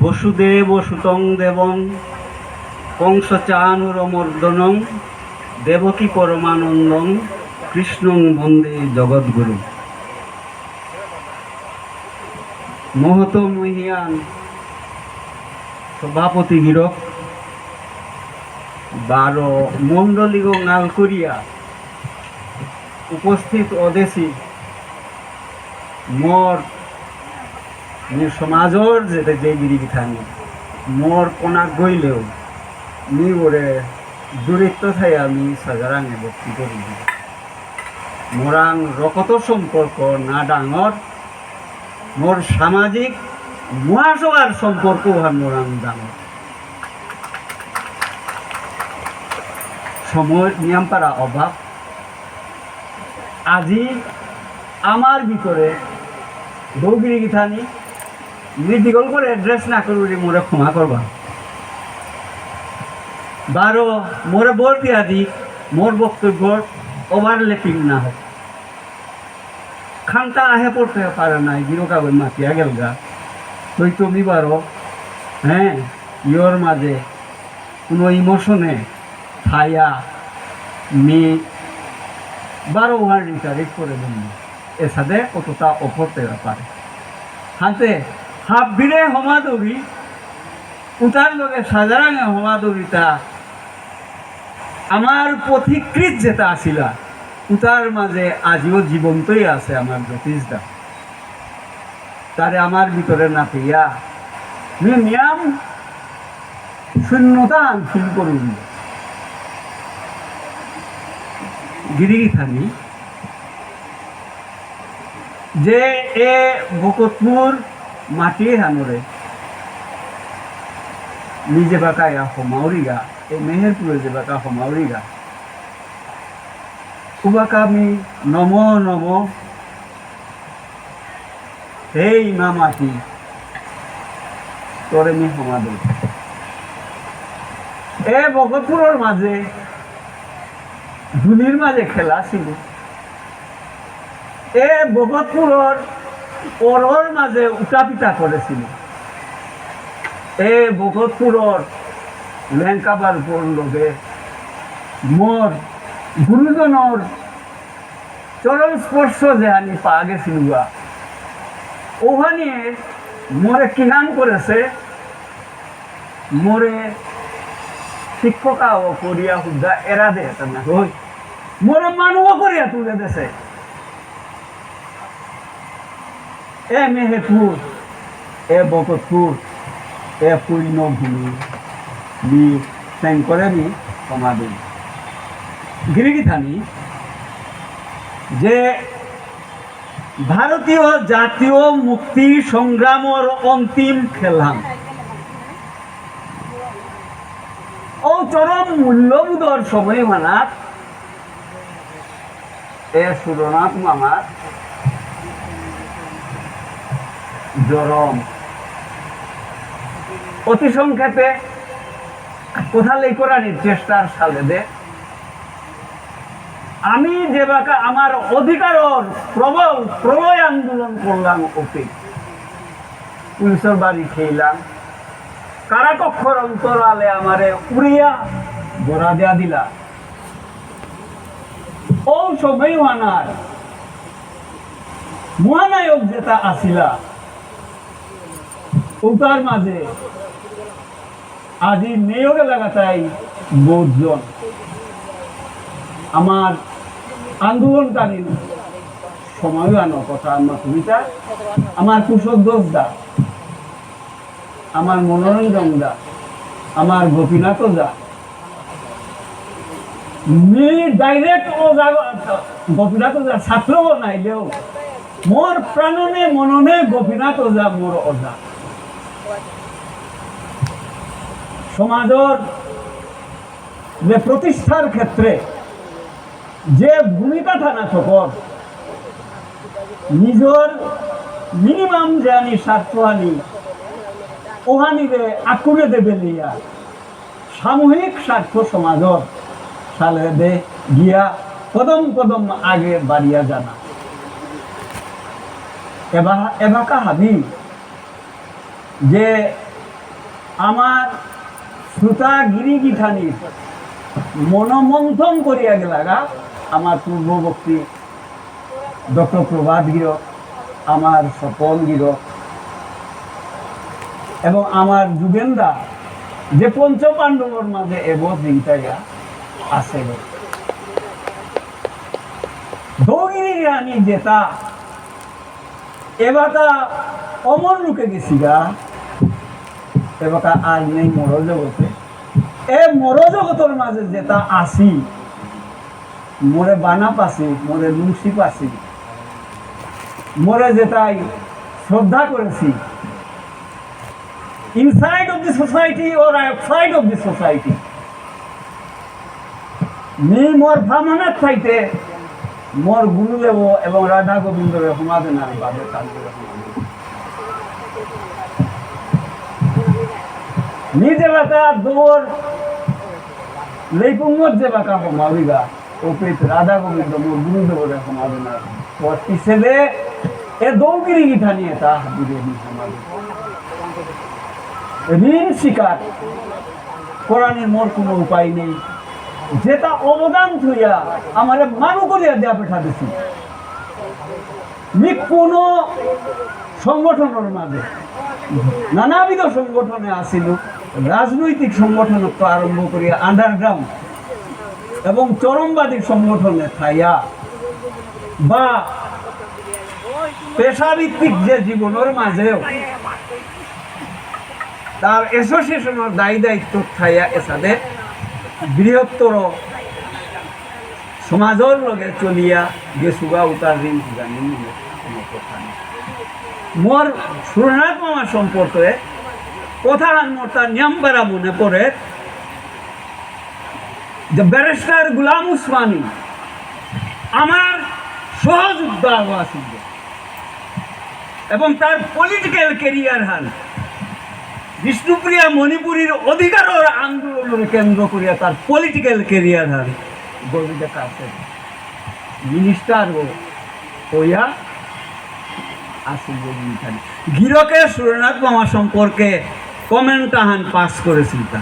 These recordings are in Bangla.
বসুদেব সুতং দেবং কংস চানুরমর্দনং দেবকী পরমানন্দং, কৃষ্ণং বন্দে জগৎগুরু মহত মহিয়ান সভাপতি গিরক বারো মণ্ডলী গাল করিয়া উপস্থিত অদেশী মোর নি সমাজর যেতে যে গিরি থানি মোর কোনাক গইলেও নি ওরে দূরিত্ব থাই আমি সাজারাঙে ভক্তি করি। মোরাং রকত সম্পর্ক না ডাঙর, মোর সামাজিক মহাসভার সম্পর্ক হান মোরাং ডাঙর। সময় নিয়ম পারা অভাব। আজি আমার ভিতরে বৌগিরি গীতানি নির্দিগল করে অ্যাড্রেস না করবি মোরে ক্ষমা করবা। বারো, মোরে বোর দিয়া দি মোর বক্তব্য ওভারলেপিং না হোক। খানটা আহে পড়তে পারে নাই গিরোকা বই মাতিয়া গেল গা। তুই তুমি বারো হ্যাঁ ইয়োর মাঝে কোনো ইমোশনে ছায়া, মি, বারো ওয়ান রিটারিক করে দিন। এর সাথে কতটা অপরতে পারে। হাতে হাফ বিরে হমাদৌরি উতার লগে সাজারাঙে হমাদৌরিতা আমার পথিকৃত যেটা আসিলা উতার মাঝে আজিও জীবন্তই আছে আমার জ্যোতিষদা। তারে আমার ভিতরে না পেয়া নিয়াম শূন্যতা ফিল করুন। গিরিগি থানি যে এ বকতপুর মাটি হানরে নিজে বাকায়া হমাউরিগা এ মেহেরপুরে যে বাকা হমাউরিগা উবাকা আমি নম নম। হেই মা মাটি তোরে মি সমাদে এ বকতপুরের মাঝে ধুলির মাঝে খেলা ছিল এ বগতপুরর পরর মাঝে উটাপিটা করেছিল এ বগতপুরর লেঙ্কাবার উপর লোকে মোর গুরুজনর চরম স্পর্শ যে আমি পা গেছিল ওখানে মোরে কিহান করেছে মোরে শিক্ষকা ও করিয়া হুদা এরা দে না হই মোরে মানুষ করিয়া তুলে দেছে। এ মেহেরপুর এ বকতপুর এ পূর্ণভূমি নি শঙ্করে নি সমাধি গিরিগি থানি যে ভারতীয় জাতীয় মুক্তি সংগ্রামর অন্তিম খেলাম ও চরম মূল্যবোধর সময় মানাত। এ সুরনাথ মামার জরম অতি সংক্ষেপে কোথালেই করানির চেষ্টার সালে দে। আমি যে বাকা আমার অধিকারর প্রবল প্রলয় আন্দোলন করলাম অতি পুলিশের বাড়ি খেইলাম কারাকক্ষর অন্তরালে আমারে উড়িয়া গোড়া দেয়া দিলা। ও সবই মানার। মহানায়ক যেটা আসিলা ওটার মাঝে আজি মেয়র এলাকাটাই বহুজন আমার আন্দোলনকালীন সময় আনো কথা আমার কবিতা। আমার কুশল দোষ দা, আমার মনোরঞ্জন দা, আমার গোপীনাথ দা। মি ডাইরেক্ট ও গোপীনাথ দা ছাত্র নাইলেও মোর প্রাণনে মননে গোপীনাথ ওজা মোর অজা সমাজর যে প্রতিষ্ঠার ক্ষেত্রে যে ভূমিকা থানা সকল নিজর মিনিমাম যে আনি স্বার্থ আনি ওহানিরে আকুরে দেবে লিয়া, সামূহিক স্বার্থ সমাজর সালে দে গিয়া কদম কদম আগে বাড়িয়া জানা। এবার এবাকা হাবি যে আমার শ্রোতা গিরি গিঠানির মনোমন্থন করিয়া গেলাগা, আমার পূর্ববর্তী ডক্টর প্রভাত গির, আমার স্বপন গির, এবং আমার যুগেন্দা যে পঞ্চ পাণ্ডবর মাঝে এব দিনটাইয়া আছে। দৌগিরি রানী যেটা এবারটা অমর রুকে গেছি গা এবারটা আজ নেই মর জগতে এ মর জগতের মাঝে যেটা আসি মোরে বানা পাছি মোরে লুসি পাছি মোরে যেটাই শ্রদ্ধা করেছি inside of the society or outside of the society me মোর ভামনের থাইতে মোর গুরুদেব এবং রাধা গোবিন্দর সমাধে না বাদে কালকে নিজে বাকা দৌড় লেপুঙ্গর যে বাকা মাবিগা ওপিত রাধা গোবিন্দ, মোর গুরুদেবর সমাধে না ওর পিছেলে এ দৌগিরি গিঠা নিয়ে তা হাবিরে ঋণ স্বীকার কোরআনের মোর কোনো উপায় নেই। যেটা অবদান থইয়া আমারে মানু করিয়া দেয়া পেঠা দিছি মি কোনো সংগঠনের মাঝে, নানাবিধ সংগঠনে আসিল। রাজনৈতিক সংগঠন তো আরম্ভ করিয়া আন্ডারগ্রাউন্ড এবং চরমবাদী সংগঠনে থাইয়া বা পেশাভিত্তিক যে জীবনের মাঝেও তার এসোসিয়েশনের দায়ী দায়িত্ব থাইয়া এসাদে বৃহত্তর সমাজের লগে চলিয়া গেছুগা উতার ঋণ জানি মোর সুরনাথ মামা সম্পর্কে কথা মোর তার নিয়ম বেড়া মনে পড়ে। যে ব্যারিস্টার গুলাম উসমানী আমার সহযোদ্ধা আছিল এবং তার পলিটিক্যাল কেরিয়ার হাল। বিষ্ণুপ্রিয়া মণিপুরীর অধিকারের আন্দোলনের কেন্দ্র করিয়া তার পলিটিক্যাল কেরিয়ার হার গর্বিত কাছে মিনিস্টার হইয়া আসিল এখানে গিরকে সুরনাথ মামা সম্পর্কে কমেন্ট আহান পাস করেছিল তা।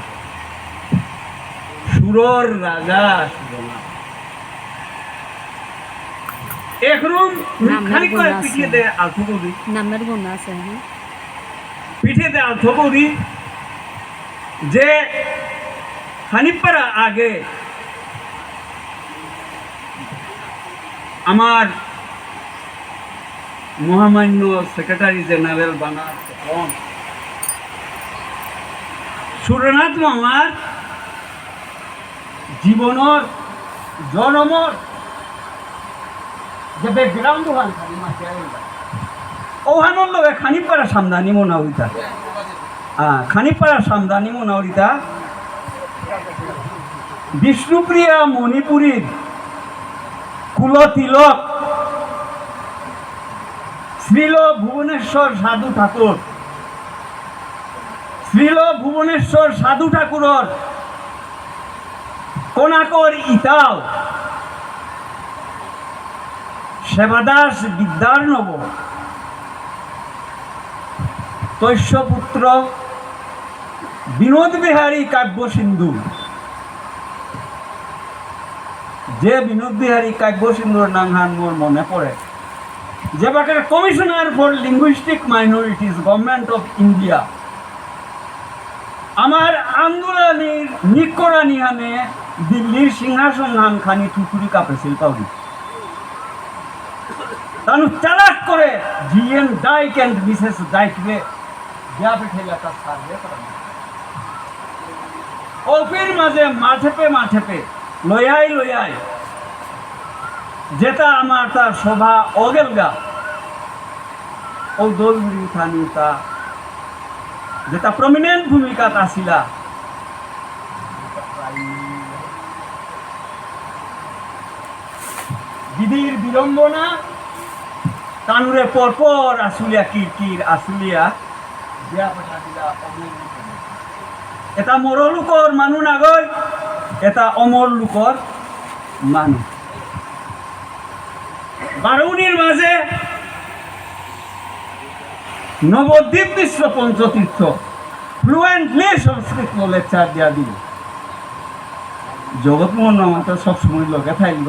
সুরর রাজা খানিক করে আলথু কবি নামের গুণ আছে হ্যাঁ। পিঠে দেওয়া থবুরি যে আগে আমার মহামান্য সেক্রেটারি জেনারেল বানার সুরনাথ মামার জীবনের জনমর যে ব্যাকগ্রাউন্ড মাসে ওহানোর লগে খানিপাড়া সামদানি মনা হইতা হ্যাঁ খানিপাড়া সামদানি মনা হইতা বিষ্ণুপ্রিয়া মণিপুরীর কুলতিলক, শ্রীল ভুবনেশ্বর সাধু ঠাকুর। শ্রীল ভুবনেশ্বর সাধু ঠাকুরর কোনাকর ইতাও সেবাদাস বিদ্যার্ণব। তৈশ্যপুত্র বিনোদ বিহারী কাব্য সিন্ধু। যে বিনোদ বিহারী কাব্য সিন্ধুর নাম হান মোর মনে পড়ে। যে বাকের commissioner for linguistic minorities government of India আমার আন্দোলনের নিকরা নিহানে দিল্লির সিংহাসন নাম খানি থুতুরি কাপেছিল পাউরি তানু চালাক করে জিএন ডাইক অ্যান্ড মিসেস ডাইকবে যা পেঠেলা তার সার্ভে করা অফির মাঝে মাঠেপে মাঠেপে লয়াই লয়াই যেটা আমার তার শোভা অগেলগা, ও দলগুড়ি উঠানি তা যেটা প্রমিনেন্ট ভূমিকা আসিলা দিদির বিড়ম্বনা কানুরে পরপর আসুলিয়া কিরকির আসুলিয়া এটা মর লোকৰ মানুহ নাগৈ এটা অমর লোকৰ মানুহ। বারুণীর মাঝে নবদ্বীপ মিশ্র পঞ্চতীর্থ। ফ্লুয়েন্টলি সংস্কৃত লেকচার দিয়া দিল। জগৎমোহন মাতা সবসময় লগে থাকল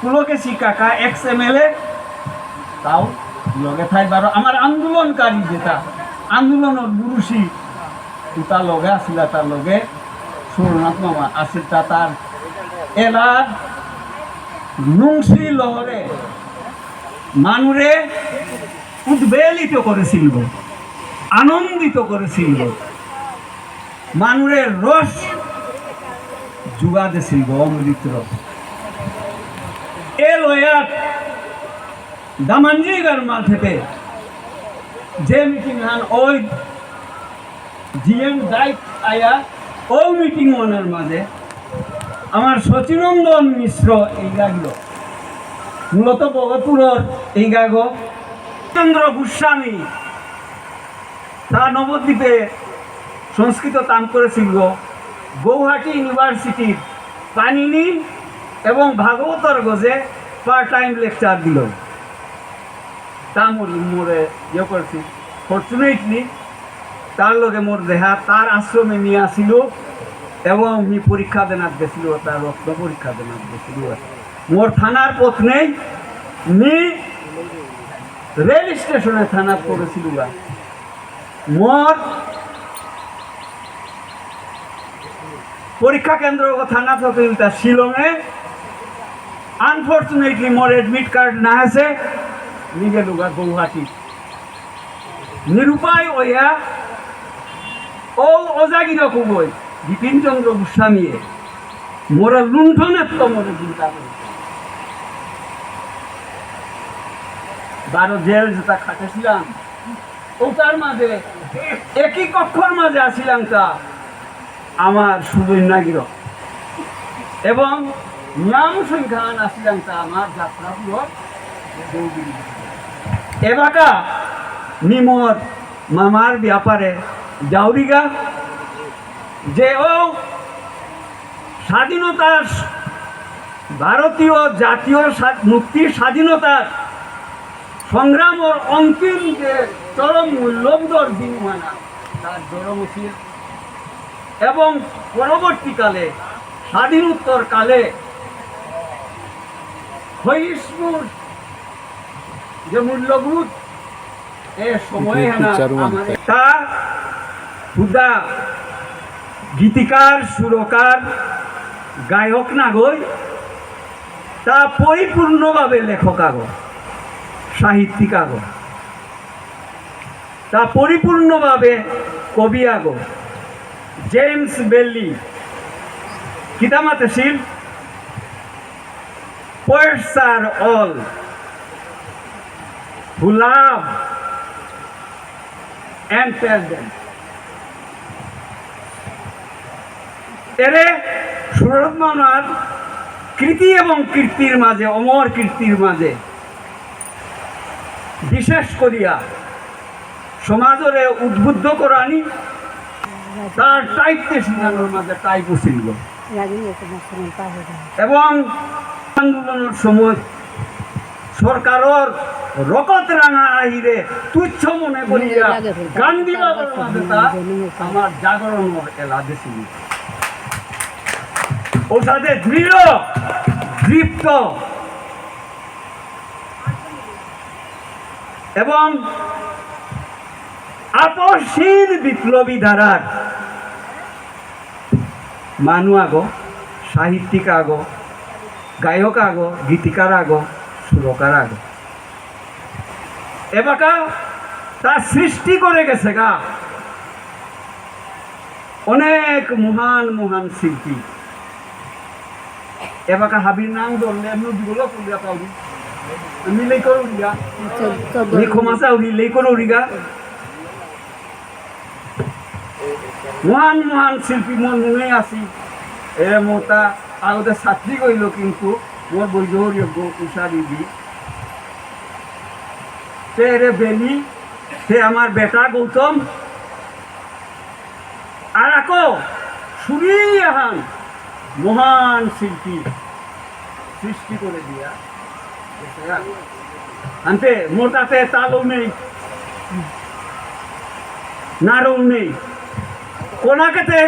পুলকেশী কাকা এক্স এম এল এ, তাও লগে থাকবার আমার আন্দোলনকারী যেটা, আন্দোলনের গুরুষি তার লগে আসিলা, তার লগে সুরনাথ মামা আছিল তা তার এলার নুংসি লহরে, মানুরে উদ্বেলিত করেছিল আনন্দিত করেছিল মানুরের রস যুগাদেছিল অমৃত রস। এ লয়ার দামানজিগার মাঠেতে যে মিটিং হান ওই জিএম দায়িত্ব আয়া, ও মিটিং মনের মাঝে আমার সচিনন্দন মিশ্র এই গাগলো মূলত বগতুরর এই গাগ চন্দ্র গোস্বামী। তা নবদ্বীপে সংস্কৃত তাম করেছিল। গৌহাটি ইউনিভার্সিটির পানিনি এবং ভাগবতর গজে পার্ট টাইম লেকচার দিল। তা মোর মোরে ইয়ে করছি ফর্চুনেটলি তার লগে মোর দেহা, তার আশ্রমে নিয়ে আসিল এবং মি পরীক্ষা দেনার গেছিল, তার রক্ত পরীক্ষা দেনার গেছিল। মোর থানার পথ নেই, মি রেল স্টেশনে থানা করেছিল। মোর। পরীক্ষা কেন্দ্র থানা থেকে তা শিলংয়ে। আনফর্চুনেটলি মোর এডমিট কার্ড না আছে। নিগে লুগা গৌহাটি। নিরুপায় ওয়া ও অজাগির কুবই। বিপিন চন্দ্র গোস্বামীয়ে। মোরা লুণ্ঠনের তো মোরে চিন্তা করে বারো জেল যেটা খাটেছিলাম। ওটার মাঝে একই কক্ষর মাঝে আসিলাম তা। আমার সুবর্ণাগির এবং নাম সংখ্যান আসিলাম তা আমার যাত্রা পুরো এবাকা নিমর মামার ব্যাপারে জাউরিগা যে ও স্বাধীনতার ভারতীয় জাতীয় মুক্তির স্বাধীনতার সংগ্রামর অন্তিম যে চরম মূল্যবোধর দিন হয় না তার জড়মুখীর এবং পরবর্তীকালে স্বাধীনোত্তর কালে ক্ষয়িষ্ণুর যে মূল্যবোধ এ সময়ে তা হুদা গীতিকার সুরকার গায়ক না গই তা পরিপূর্ণভাবে লেখক আগ। সাহিত্যিক আগ তা পরিপূর্ণভাবে কবি আগ জেমস বেল্লি, কিতামাতে শিল Poets are all who love and. এরে সুরত মানার কৃতি এবং কীর্তির মাঝে, অমর কীর্তির মাঝে বিশেষ করিয়া সমাজরে উদ্বুদ্ধ করানি, তার টাইপতে শিখানোর মাঝে টাইপ ছিল এবং আন্দোলনের সময় সরকারের রকত রাঙা আহিরে তুচ্ছ মনে করিয়া গান্ধী মাঝে তা আমার জাগরণের এলা দিছিল ও সাথে দৃঢ়, দৃপ্ত এবং আপসীন বিপ্লবী ধারার মানু আগ, সাহিত্যিক আগ, গায়ক আগ, গীতিকার আগ, সুরকার আগ। এবাকা তার সৃষ্টি করে গেছে গা। অনেক মহান মহান শিল্পী। এবাকা হাবির নাম ধরলে নদীগুলো পুরিয়া পাউরি লিখো মাসা উড়ি লেই করো উড়িগা মহান মহান শিল্পী মোর মনে আছি এ মোটা আগতে ছাত্রী কইল কিন্তু মোর উষারি দি সে রে বেলি সে আমার বেটা গৌতম আর আকো সুরি আহান মহান শিল্পী সৃষ্টি করে দিয়া আনতে মোর তাতে তালও নেই নাড়ও নেই কোনাকেতে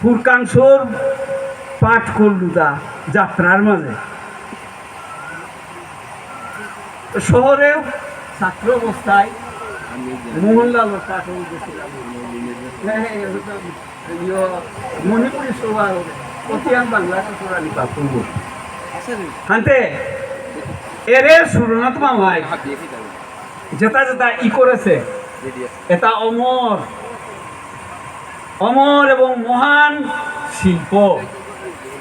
ফুরকাংশর পাঠ করলু তা যাত্রার মাঝে শহরেও ছাত্র অবস্থায় মোহনলাল পাঠ গেছিলাম হ্যাঁ, ইয়ো, মণিপুরি সভা অতিয়ান বাংলা চুরানি পাঠ করব। হান্তে এরে সুরনাথ মামাই যেটা যেটা ই করেছে এটা অমর। অমর এবং মহান শিল্প।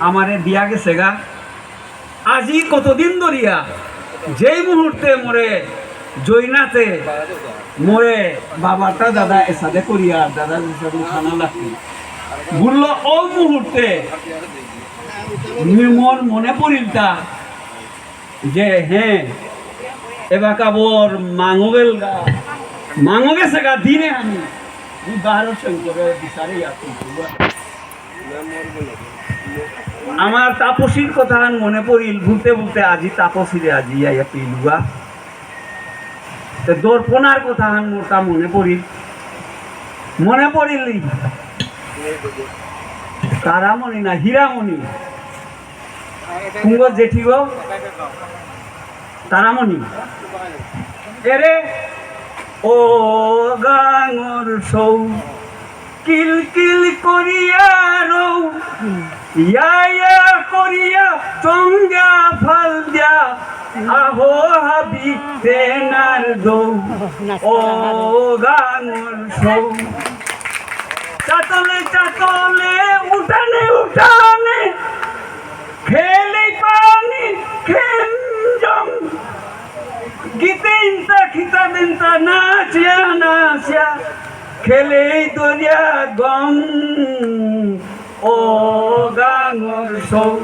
আমারে দিয়া গেছে গা। আজি কতদিন ধরিয়া যেই মুহূর্তে মরে জৈনাতে মরে বাবাটা দাদা এসাদে করিয়া দাদা খানা লাগবে। বলল ও মুহূর্তে। নির্মল মনে পড়িলতা যে হ্যাঁ এবার কাবর মাঙগেল গা। মাঙো গেছে গা, দিনে আমি। বারো শঙ্করে বিচারে আমার তাপসীর কথা মনে পড়িল, ভুলতে ভুলতে আজি তাপসীরে আজি আইয়া পিলুয়া দর্পণার কথা মোটা মনে পড়িল। মনে পড়িল তারামণি না, হীরামণি। তুঙ্গ জেঠি গো। তারামণি। এরে, ও গাঙর সৌ, কিল কিল করিয়া রৌ ইয়া ইয়া করিয়া চঙ্গা ফাল দিয়া, আহো হাবি তেনার দৌ। ও গাঙর সৌ চাতলে চাতলে উঠানে উঠানে। খেলে পানি খেঞ্জম গীতে ইন্তা, খিতা দিনতা, নাচিয়া নাচিয়া। খেলে দরিয়া গম। ও গাঙর সৌ।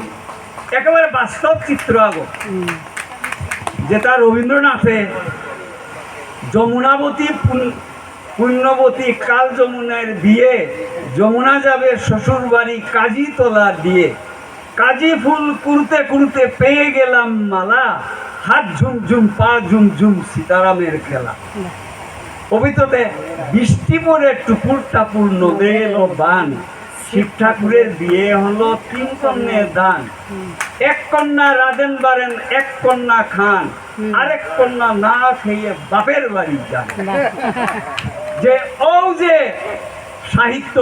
একেবারে বাস্তব চিত্র আগো। যেটা রবীন্দ্রনাথে যমুনাবতী পুণ্যবতী কাল যমুনার বিয়ে যমুনা যাবে শ্বশুর বাড়ি কাজী তোলা দিয়ে কাজী ফুল কুড়তে কুড়তে পেয়ে গেলাম মালা হাত ঝুম ঝুম পা ঝুম ঝুম সীতারামের খেলা। কবিতাতে বৃষ্টি পরে টুপুর টাপুর নদে এলো বান। শিব ঠাকুরের বিয়ে হলো তিন কন্যের দান। এক কন্যা রাধেন বারেন এক কন্যা খান। আরেক কন্যা না খেয়ে বাপের বাড়ি যান। যে ও যে সাহিত্য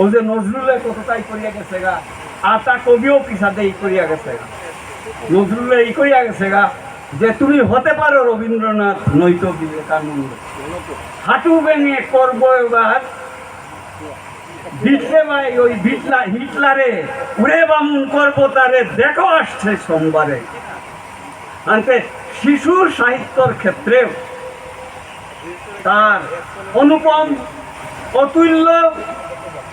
ও যে নজরুলের কতটাই করিয়া গেছে গা, আর তা কবিও পিছাতে ই করিয়া গেছে গা। নজরুলে ই করিয়া গেছে গা যে তুমি হতে পারো রবীন্দ্রনাথ নৈত বিবেকানন্দ। হাঁটু ভেঙে করব এবার। বিটলে ভাই, ওই বিটলা হিটলারে উড়ে বামুন করব তারে, দেখো আসছে সোমবারে। আনতে শিশুর সাহিত্যর ক্ষেত্রেও তার অনুপম অতুল্য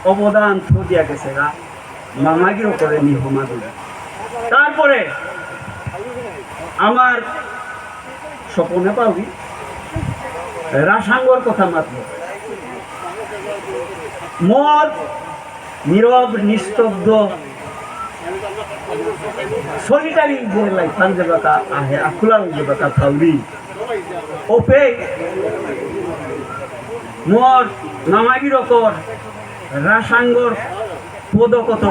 অবদান দিয়া গেছে গা। মামাগিরও করে নিহমাদুরি তারপরে আমার স্বপনে পাবি রাসাঙ্গর কথা মাত্র মদ, নীরব, নিস্তব্ধ সলিটারি যে লাইফান যে বাকা আহে আকুলাল যে বাকা থাউরি ওপে মোর নামাগির কর রাসাঙ্গর পদকত।